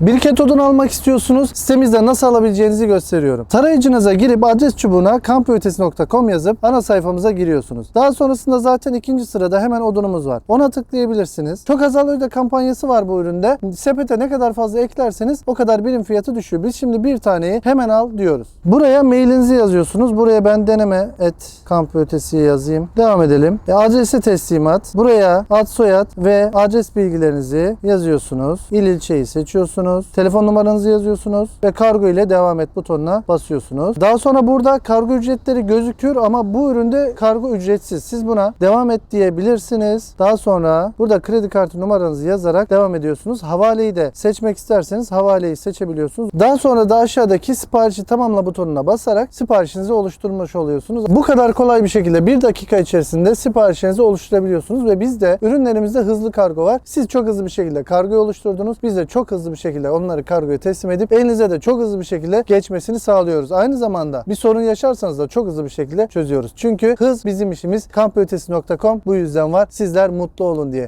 Bir ket odun almak istiyorsunuz. Sitemizde nasıl alabileceğinizi gösteriyorum. Tarayıcınıza girip adres çubuğuna kampötesi.com yazıp ana sayfamıza giriyorsunuz. Daha sonrasında zaten ikinci sırada hemen odunumuz var. Ona tıklayabilirsiniz. Çok az öde kampanyası var bu üründe. Sepete ne kadar fazla eklerseniz o kadar birim fiyatı düşüyor. Biz şimdi bir taneyi hemen al diyoruz. Buraya mailinizi yazıyorsunuz. Buraya ben deneme et kampötesi yazayım. Devam edelim. E, adresi teslimat. Buraya ad soyad ve adres bilgilerinizi yazıyorsunuz. İl ilçeyi seçiyorsunuz. Telefon numaranızı yazıyorsunuz ve kargo ile devam et butonuna basıyorsunuz. Daha sonra burada kargo ücretleri gözüküyor ama bu üründe kargo ücretsiz. Siz buna devam et diyebilirsiniz. Daha sonra burada kredi kartı numaranızı yazarak devam ediyorsunuz. Havaleyi de seçmek isterseniz havaleyi seçebiliyorsunuz. Daha sonra da aşağıdaki siparişi tamamla butonuna basarak siparişinizi oluşturmuş oluyorsunuz. Bu kadar kolay bir şekilde bir dakika içerisinde siparişinizi oluşturabiliyorsunuz ve bizde ürünlerimizde hızlı kargo var. Siz çok hızlı bir şekilde kargoyu oluşturdunuz. Biz de çok hızlı bir şekilde onları kargoya teslim edip elinize de çok hızlı bir şekilde geçmesini sağlıyoruz. Aynı zamanda bir sorun yaşarsanız da çok hızlı bir şekilde çözüyoruz. Çünkü hız bizim işimiz. Kampötesi.com bu yüzden var. Sizler mutlu olun diye.